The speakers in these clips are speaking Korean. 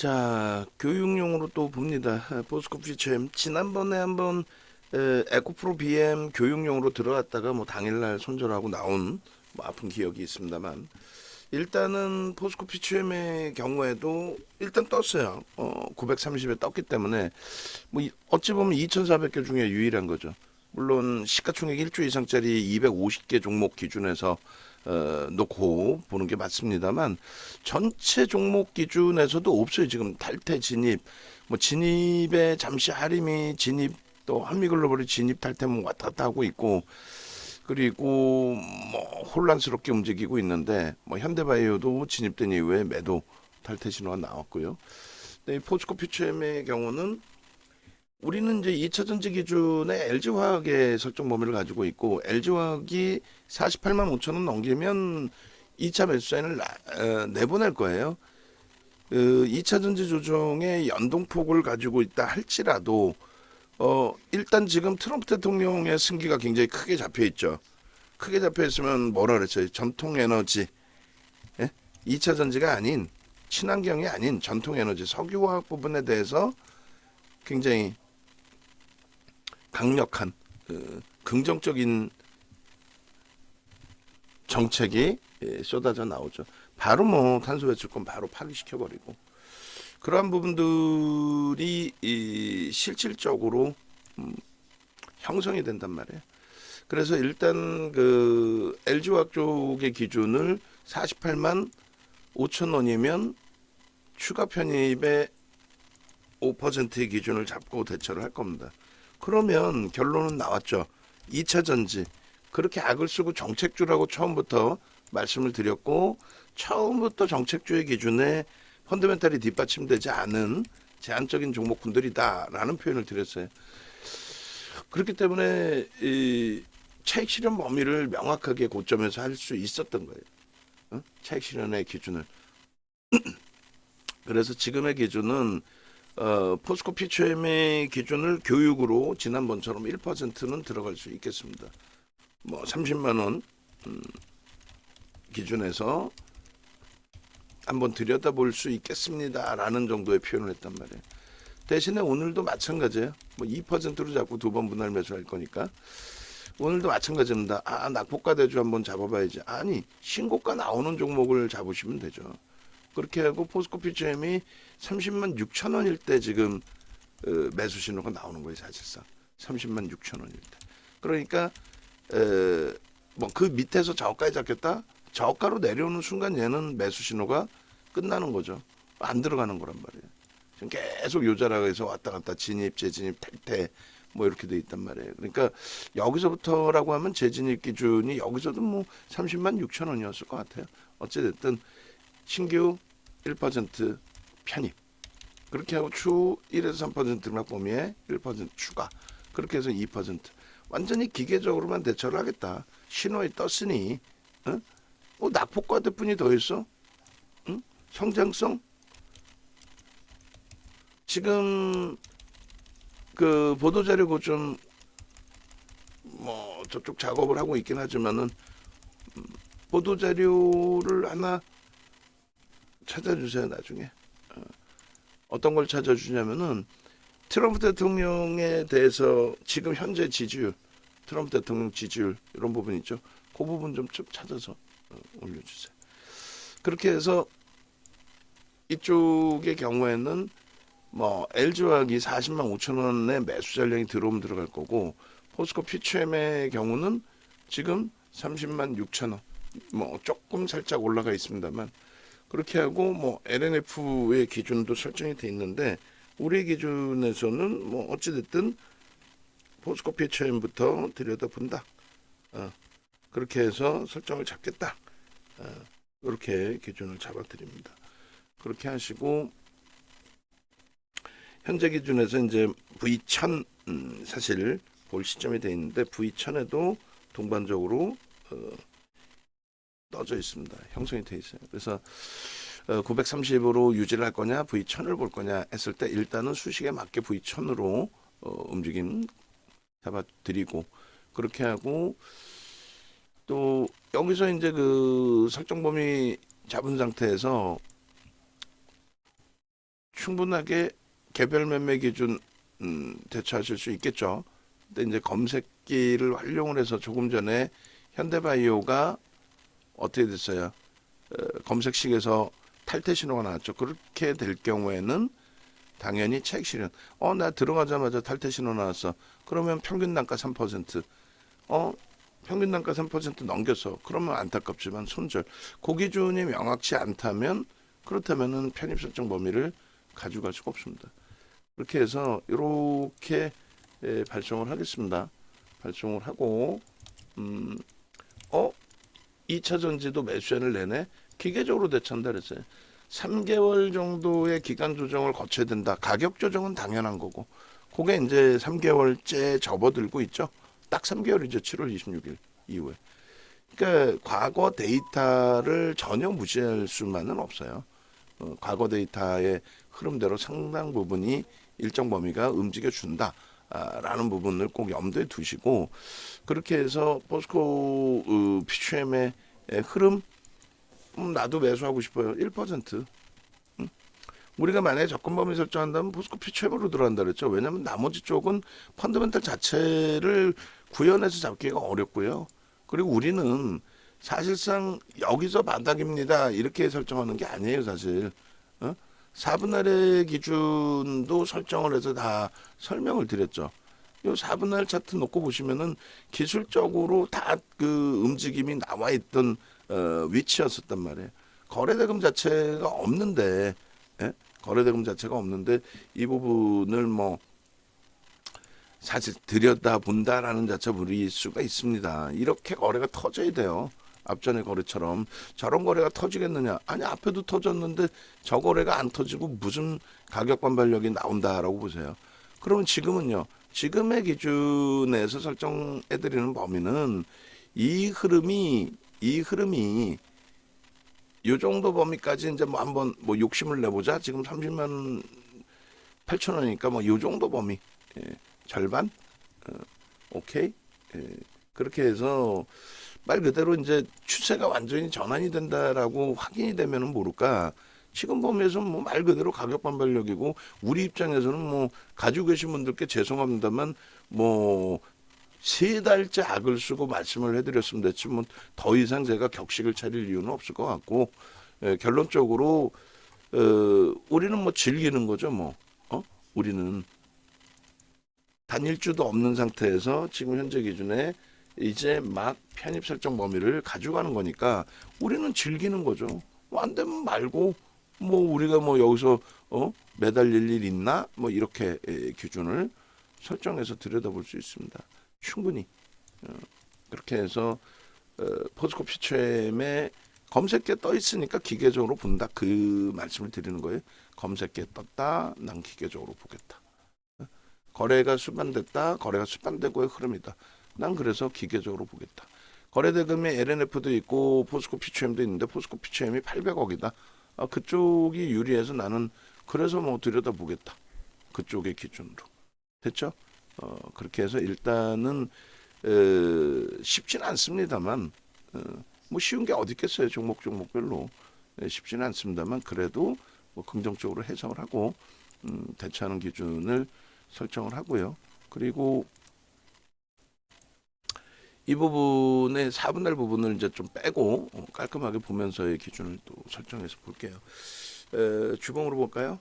자, 교육용으로 또 봅니다. 포스코 퓨처엠 지난번에 한번 에, 에코프로 BM 교육용으로 들어갔다가 뭐 당일날 손절하고 나온 뭐 아픈 기억이 있습니다만 일단은 포스코 퓨처엠의 경우에도 일단 떴어요. 어, 930에 떴기 때문에 뭐 이- 어찌 보면 2,400개 중에 유일한 거죠. 물론 시가총액 1조 이상짜리 250개 종목 기준에서 어, 놓고 보는 게 맞습니다만 전체 종목 기준에서도 없어요. 지금 탈퇴 진입, 뭐 진입에 잠시 할인이 진입 또 한미글로벌이 진입 탈퇴 뭐 왔다 갔다 하고 있고 그리고 뭐 혼란스럽게 움직이고 있는데 뭐 현대바이오도 진입된 이후에 매도 탈퇴 신호가 나왔고요. 이 포스코 퓨처엠의 경우는 우리는 이제 2차 전지 기준에 LG화학의 설정 범위를 가지고 있고 LG화학이 48만 5천 원 넘기면 2차 매수 사인을 나- 어, 내보낼 거예요. 그 2차 전지 조정의 연동폭을 가지고 있다 할지라도 어 일단 지금 트럼프 대통령의 승기가 굉장히 크게 잡혀 있죠. 크게 잡혀 있으면 뭐라 그랬어요? 전통 에너지. 예? 2차 전지가 아닌 친환경이 아닌 전통 에너지 석유화학 부분에 대해서 굉장히 강력한 그 긍정적인 정책이 예, 쏟아져 나오죠. 바로 뭐 탄소 배출권 바로 파기시켜 버리고 그러한 부분들이 이 실질적으로 음, 형성이 된단 말이에요. 그래서 일단 그 LG화학 쪽의 기준을 48만 5천 원이면 추가 편입의 5%의 기준을 잡고 대처를 할 겁니다. 그러면 결론은 나왔죠. 2차 전지 그렇게 악을 쓰고 정책주라고 처음부터 말씀을 드렸고 처음부터 정책주의 기준에 펀더멘탈이 뒷받침되지 않은 제한적인 종목군들이다라는 표현을 드렸어요. 그렇기 때문에 이 차익 실현 범위를 명확하게 고점에서 할 수 있었던 거예요. 어? 차익 실현의 기준을. 그래서 지금의 기준은 어, 포스코 피처엠의 기준을 교육으로 지난번처럼 1%는 들어갈 수 있겠습니다. 뭐 30만 원 음, 기준에서 한번 들여다볼 수 있겠습니다라는 정도의 표현을 했단 말이에요. 대신에 오늘도 마찬가지예요. 뭐 2%로 잡고 두 번 분할 매수할 거니까 오늘도 마찬가지입니다. 아 낙폭가 대주 한번 잡아봐야지. 아니 신고가 나오는 종목을 잡으시면 되죠. 그렇게 하고 포스코 피처엠이 30만 6천 원일 때 지금 어, 매수 신호가 나오는 거예요 사실상 30만 6천 원일 때. 그러니까 뭐 그 밑에서 저가에 잡겠다. 저가로 내려오는 순간 얘는 매수 신호가 끝나는 거죠. 안 들어가는 거란 말이에요. 지금 계속 요 자락에서 왔다 갔다 진입, 재진입, 탈퇴 뭐 이렇게 돼 있단 말이에요. 그러니까 여기서부터라고 하면 재진입 기준이 여기서도 뭐 30만 6천 원이었을 것 같아요. 어찌됐든 신규 1% 편입. 그렇게 하고 추 1에서 3% 등락 범위에 1% 추가. 그렇게 해서 2% 완전히 기계적으로만 대처를 하겠다. 신호에 떴으니 어? 뭐 낙폭과 대 뿐이 더 있어? 응? 성장성? 지금 그 보도자료 좀뭐 저쪽 작업을 하고 있긴 하지만은 음, 보도자료를 하나 찾아주세요 나중에. 어, 어떤 걸 찾아주냐면은 트럼프 대통령에 대해서 지금 현재 지지율 트럼프 대통령 지지율 이런 부분 있죠. 그 부분 좀쭉 찾아서 어, 올려주세요. 그렇게 해서 이쪽의 경우에는 뭐 LG화학이 40만 5천 원의 매수 잔량이 들어오면 들어갈 거고 포스코 피처엠의 경우는 지금 30만 6천 원, 뭐 조금 살짝 올라가 있습니다만 그렇게 하고 뭐 LNF의 기준도 설정이 돼 있는데 우리 기준에서는 뭐 어찌 됐든 포스코 피처엠부터 들여다본다. 어, 그렇게 해서 설정을 잡겠다. 어, 그렇게 기준을 잡아드립니다. 그렇게 하시고 현재 기준에서 이제 V1000 음, 사실 볼 시점이 돼 있는데 V1000에도 동반적으로 어, 떠져 있습니다. 형성이 돼 있어요. 그래서 어, 930으로 유지를 할 거냐, V1000을 볼 거냐 했을 때 일단은 수식에 맞게 V1000으로 어, 움직임 잡아드리고 그렇게 하고 또 여기서 이제 그 설정 범위 잡은 상태에서 충분하게 개별 매매 기준 음, 대처하실 수 있겠죠. 근데 이제 검색기를 활용을 해서 조금 전에 현대바이오가 어떻게 됐어요? 어, 검색식에서 탈퇴 신호가 나왔죠. 그렇게 될 경우에는 당연히 차익 실현. 어, 나 들어가자마자 탈퇴 신호 나왔어. 그러면 평균 단가 3%. 어, 평균 단가 3% 넘겼어. 그러면 안타깝지만 손절. 그 기준이 명확치 않다면 그렇다면은 편입 설정 범위를 가져갈 수가 없습니다. 그렇게 해서 이렇게 예, 발송을 하겠습니다. 발송을 하고 음, 어 2차 전지도 매수연을 내내 기계적으로 그랬어요. 3개월 정도의 기간 조정을 거쳐야 된다. 가격 조정은 당연한 거고. 그게 이제 3개월째 접어들고 있죠. 딱 3개월이죠. 7월 26일 이후에. 그러니까 과거 데이터를 전혀 무시할 수만은 없어요. 어, 과거 데이터의 흐름대로 상당 부분이 일정 범위가 움직여 준다. 아, 라는 부분을 꼭 염두에 두시고 그렇게 해서 포스코 어, 피추엠의 흐름 음, 나도 매수하고 싶어요. 1%. 음. 우리가 만약에 접근 범위 설정한다면 포스코 피추엠으로 들어간다 그랬죠. 왜냐하면 나머지 쪽은 펀더멘탈 자체를 구현해서 잡기가 어렵고요. 그리고 우리는 사실상 여기서 바닥입니다. 이렇게 설정하는 게 아니에요, 사실. 어? 4분할 의 기준도 설정을 해서 다 설명을 드렸죠. 요 4분할 차트 놓고 보시면은 기술적으로 다 그 움직임이 나와 있던 어, 위치였었단 말이에요. 거래대금 자체가 없는데, 예? 거래대금 자체가 없는데 이 부분을 뭐 사실 들여다 본다라는 자체 부릴 수가 있습니다. 이렇게 거래가 터져야 돼요. 앞전의 거래처럼 저런 거래가 터지겠느냐? 아니 앞에도 터졌는데 저 거래가 안 터지고 무슨 가격 반발력이 나온다라고 보세요. 그러면 지금은요. 지금의 기준에서 설정해 드리는 범위는 이 흐름이 이 흐름이 요 정도 범위까지 이제 뭐 한번 뭐 욕심을 내보자. 지금 30만 8천 원이니까 뭐 요 정도 범위 예, 절반 어, 오케이 예, 그렇게 해서 말 그대로 이제 추세가 완전히 전환이 된다라고 확인이 되면은 모를까. 지금 범위에서 뭐말 그대로 가격 반발력이고 우리 입장에서는 뭐 가지고 계신 분들께 죄송합니다만 뭐 세 달째 악을 쓰고 말씀을 해드렸으면 됐지 뭐더 이상 제가 격식을 차릴 이유는 없을 것 같고 예, 결론적으로 어, 우리는 뭐 즐기는 거죠 뭐. 어? 우리는. 단일주도 없는 상태에서 지금 현재 기준에 이제 막 편입 설정 범위를 가져가는 거니까 우리는 즐기는 거죠. 뭐 안 되면 말고 뭐 우리가 뭐 여기서 어 매달릴 일 있나 뭐 이렇게 에, 기준을 설정해서 들여다볼 수 있습니다. 충분히 어, 그렇게 해서 어, 포스코 피처엠에 검색계 떠 있으니까 기계적으로 본다 그 말씀을 드리는 거예요. 검색계 떴다, 난 기계적으로 보겠다. 어? 거래가 수반됐다, 거래가 수반되고의 흐름이다. 난 그래서 기계적으로 보겠다. 거래대금에 LNF도 있고 포스코 피처엠도 있는데 포스코 피처엠이 800억이다. 아, 그쪽이 유리해서 나는 그래서 뭐 들여다보겠다. 그쪽의 기준으로. 됐죠? 어, 그렇게 해서 일단은 에, 쉽지는 않습니다만 어, 뭐 쉬운 게 어디 있겠어요. 종목 종목별로 에, 쉽지는 않습니다만 그래도 뭐 긍정적으로 해석을 하고 음, 대처하는 기준을 설정을 하고요. 그리고 이 부분의 4분할 부분을 이제 좀 빼고 어, 깔끔하게 보면서의 기준을 또 설정해서 볼게요. 에, 주봉으로 볼까요?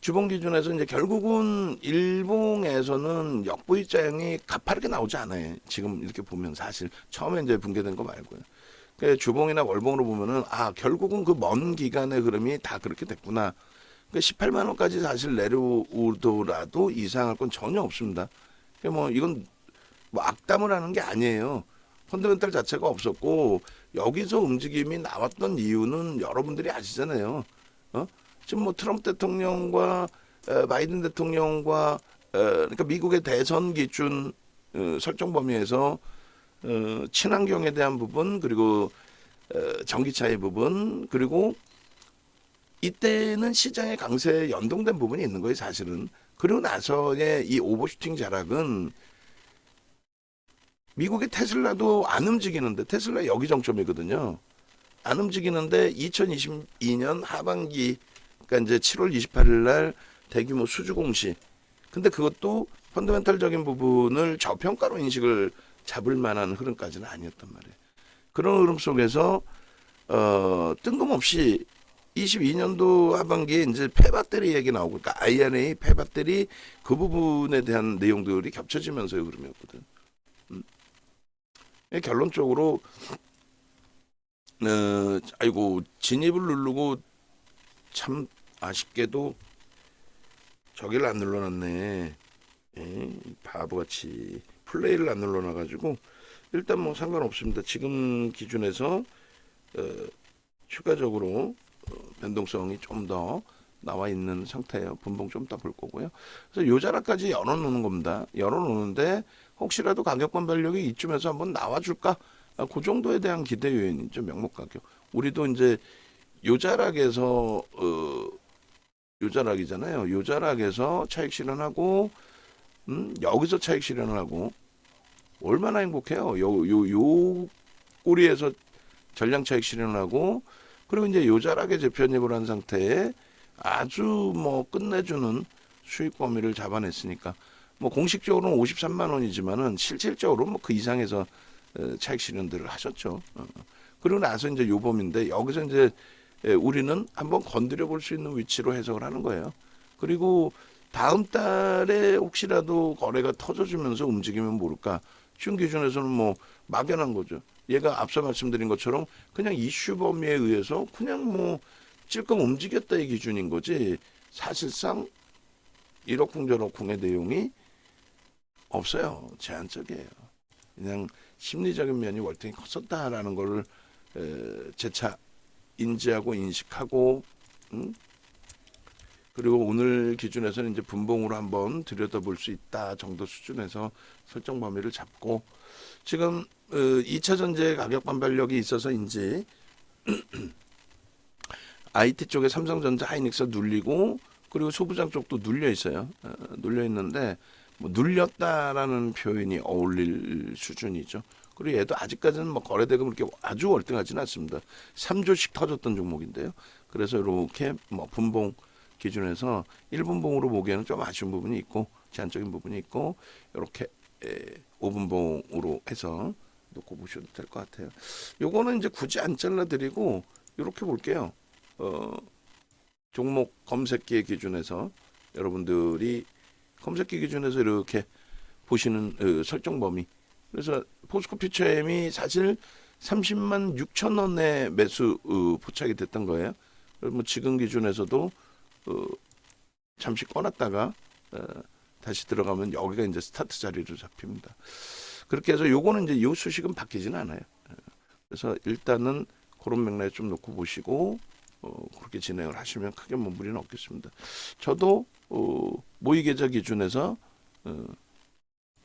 주봉 기준에서 이제 결국은 일봉에서는 역부의장이 가파르게 나오지 않아요. 지금 이렇게 보면 사실 처음에 이제 붕괴된 거 말고요. 그 주봉이나 월봉으로 보면은 아 결국은 그 먼 기간의 흐름이 다 그렇게 됐구나. 그 18만 원까지 사실 내려오더라도 이상할 건 전혀 없습니다. 그뭐 이건 뭐 악담을 하는 게 아니에요. 펀더멘탈 자체가 없었고 여기서 움직임이 나왔던 이유는 여러분들이 아시잖아요. 어? 지금 뭐 트럼프 대통령과 어, 바이든 대통령과 어, 그러니까 미국의 대선 기준 어, 설정 범위에서 어, 친환경에 대한 부분 그리고 어, 전기차의 부분 그리고 이때는 시장의 강세에 연동된 부분이 있는 거예요 사실은 그리고 나서의 이 오버슈팅 자락은 미국의 테슬라도 안 움직이는데 테슬라 여기 정점이거든요 안 움직이는데 2022년 하반기 이제 7월 28일 날 대규모 수주 공시. 근데 그것도 펀더멘탈적인 부분을 저평가로 인식을 잡을 만한 흐름까지는 아니었단 말이에요. 그런 흐름 속에서 어 뜬금없이 22년도 하반기에 이제 폐배터리 얘기 나오고 그러니까 IRA 폐배터리 그 부분에 대한 내용들이 겹쳐지면서의 흐름이었거든. 음. 예, 결론적으로 어, 아이고 진입을 누르고 참 아쉽게도 저기를 안 눌러놨네. 예, 바보같이 플레이를 안 눌러놔가지고 일단 뭐 상관없습니다. 지금 기준에서 어, 추가적으로 어, 변동성이 좀 더 나와 있는 상태예요. 분봉 좀 더 볼 거고요. 그래서 요 자락까지 열어놓는 겁니다. 열어놓는데 혹시라도 가격 반발력이 이쯤에서 한번 나와줄까? 아, 그 정도에 대한 기대 요인이죠. 명목 가격. 우리도 이제 요 자락에서 어, 요 자락이잖아요. 요 자락에서 차익 실현하고 음, 여기서 차익 실현을 하고 얼마나 행복해요. 요 요 요 꼬리에서 전량 차익 실현을 하고 그리고 이제 요 자락에 재편입을 한 상태에 아주 뭐 끝내주는 수익 범위를 잡아냈으니까 뭐 공식적으로는 53만 원이지만은 실질적으로 뭐 그 이상에서 어, 차익 실현들을 하셨죠. 어. 그리고 나서 이제 요 범인데 여기서 이제 예, 우리는 한번 건드려 볼 수 있는 위치로 해석을 하는 거예요. 그리고 다음 달에 혹시라도 거래가 터져주면서 움직이면 모를까. 지금 기준에서는 뭐 막연한 거죠. 얘가 앞서 말씀드린 것처럼 그냥 이슈 범위에 의해서 그냥 뭐 찔끔 움직였다 이 기준인 거지. 사실상 1억 풍저럭풍의 내용이 없어요. 제한적이에요. 그냥 심리적인 면이 월등히 컸었다라는 거를 에, 재차 인지하고 인식하고 음? 그리고 오늘 기준에서는 이제 분봉으로 한번 들여다볼 수 있다 정도 수준에서 설정 범위를 잡고 지금 어, 2차 전지의 가격 반발력이 있어서인지 IT 쪽에 삼성전자 하이닉스 눌리고 그리고 소부장 쪽도 눌려 있어요. 어, 눌려 있는데 뭐 눌렸다라는 표현이 어울릴 수준이죠. 그리고 얘도 아직까지는 뭐 거래 대금 이렇게 아주 월등하지는 않습니다. 3조씩 터졌던 종목인데요. 그래서 이렇게 뭐 분봉 기준에서 1분봉으로 보기에는 좀 아쉬운 부분이 있고 제한적인 부분이 있고 이렇게 5분봉으로 해서 놓고 보셔도 될 것 같아요. 요거는 이제 굳이 안 잘라드리고 이렇게 볼게요. 어, 종목 검색기 기준에서 여러분들이 검색기 기준에서 이렇게 보시는 어, 설정 범위. 그래서 포스코 퓨처엠이 사실 30만 6천 원에 매수 어, 포착이 됐던 거예요. 뭐 지금 기준에서도 어, 잠시 꺼놨다가 어, 다시 들어가면 여기가 이제 스타트 자리로 잡힙니다. 그렇게 해서 요거는 이제 요 수식은 바뀌지는 않아요. 어, 그래서 일단은 그런 맥락에 좀 놓고 보시고 어, 그렇게 진행을 하시면 크게 뭐 무리는 없겠습니다. 저도 어, 모의 계좌 기준에서 어,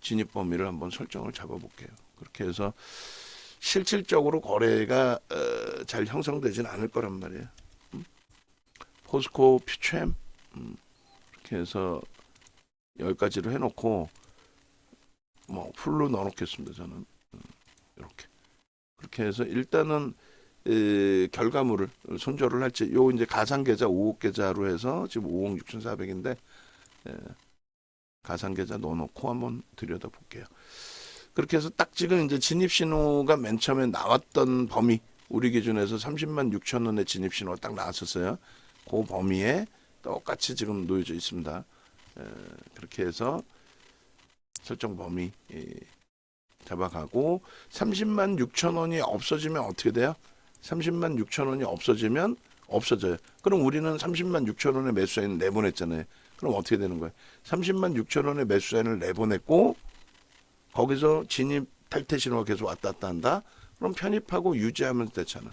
진입 범위를 한번 설정을 잡아볼게요. 그렇게 해서 실질적으로 거래가 어, 잘 형성되지는 않을 거란 말이에요. 음? 포스코 퓨처엠 음, 이렇게 해서 여기까지로 해놓고 뭐 풀로 넣어놓겠습니다. 저는 음, 이렇게 그렇게 해서 일단은 에, 결과물을 손절을 할지 요 이제 가상 계좌 5억 계좌로 해서 지금 5억 6,400인데 에, 가상 계좌 넣어놓고 한번 들여다 볼게요. 그렇게 해서 딱 지금 이제 진입 신호가 맨 처음에 나왔던 범위 우리 기준에서 30만 6천 원의 진입 신호가 딱 나왔었어요. 그 범위에 똑같이 지금 놓여져 있습니다. 에, 그렇게 해서 설정 범위 예, 잡아가고 30만 6천 원이 없어지면 어떻게 돼요? 30만 6천 원이 없어지면 없어져요. 그럼 우리는 30만 6천 원의 매수사인 내보냈잖아요. 그럼 어떻게 되는 거예요? 30만 6천 원의 매수사인을 내보냈고 거기서 진입 탈퇴 신호가 계속 왔다 갔다 한다. 그럼 편입하고 유지하면 되잖아.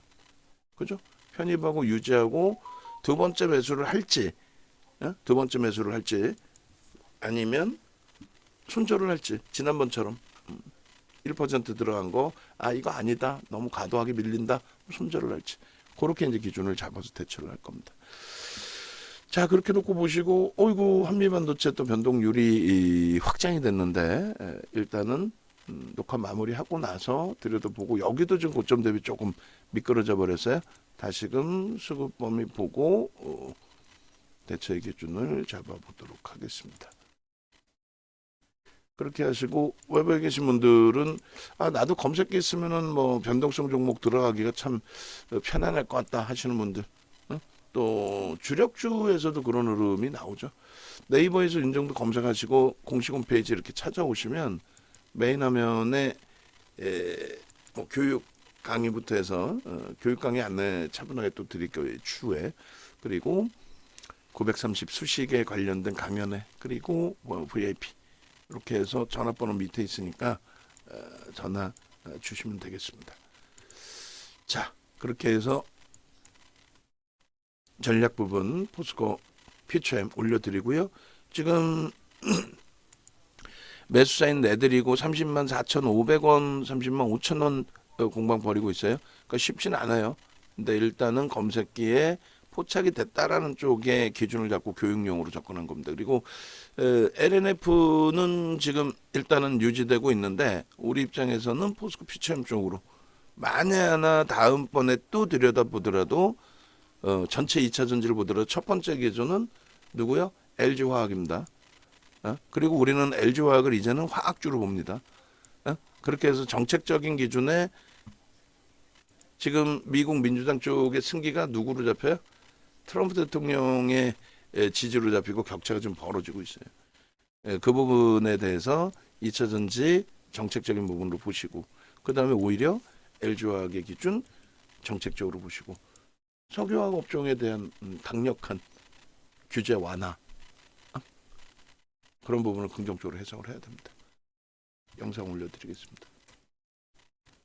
그죠? 편입하고 유지하고 두 번째 매수를 할지 어? 두 번째 매수를 할지 아니면 손절을 할지 지난번처럼 음, 1% 들어간 거 아 이거 아니다 너무 과도하게 밀린다 손절을 할지 그렇게 이제 기준을 잡아서 대처를 할 겁니다. 자 그렇게 놓고 보시고 어이구 한미 반도체 또 변동률이 이, 확장이 됐는데 에, 일단은 음, 녹화 마무리하고 나서 들여다보고 여기도 지금 고점 대비 조금 미끄러져 버렸어요. 다시금 수급 범위 보고 어, 대처의 기준을 잡아보도록 하겠습니다. 그렇게 하시고 외부에 계신 분들은 아 나도 검색기 있으면은 뭐 변동성 종목 들어가기가 참 편안할 것 같다 하시는 분들 응? 또 주력주에서도 그런 흐름이 나오죠. 네이버에서 윤정도 검색하시고 공식 홈페이지 이렇게 찾아오시면 메인 화면에 에, 뭐 교육 강의부터 해서 어, 교육 강의 안내 차분하게 또 드릴게요 추후에 그리고 930 수식에 관련된 강연회 그리고 뭐 VIP 이렇게 해서 전화번호 밑에 있으니까 어, 전화 어, 주시면 되겠습니다. 자 그렇게 해서 전략 부분 포스코 퓨처엠 올려드리고요. 지금 매수사인 내드리고 30만 4,500원, 30만 5천 원 어, 공방 벌이고 있어요. 그러니까 쉽지는 않아요. 근데 일단은 검색기에 포착이 됐다라는 쪽에 기준을 잡고 교육용으로 접근한 겁니다. 그리고 LNF는 지금 일단은 유지되고 있는데 우리 입장에서는 포스코 퓨처엠 쪽으로 만에 하나 다음번에 또 들여다보더라도 어, 전체 2차 전지를 보더라도 첫 번째 기준은 누구요? LG화학입니다. 어? 그리고 우리는 LG화학을 이제는 화학주로 봅니다. 어? 그렇게 해서 정책적인 기준에 지금 미국 민주당 쪽의 승기가 누구로 잡혀요? 트럼프 대통령의 에, 지지로 잡히고 격차가 좀 벌어지고 있어요. 예, 그 부분에 대해서 2차 전지 정책적인 부분으로 보시고 그 다음에 오히려 LG화학의 기준 정책적으로 보시고 석유화학 업종에 대한 음, 강력한 규제 완화 어? 그런 부분을 긍정적으로 해석을 해야 됩니다. 영상 올려드리겠습니다.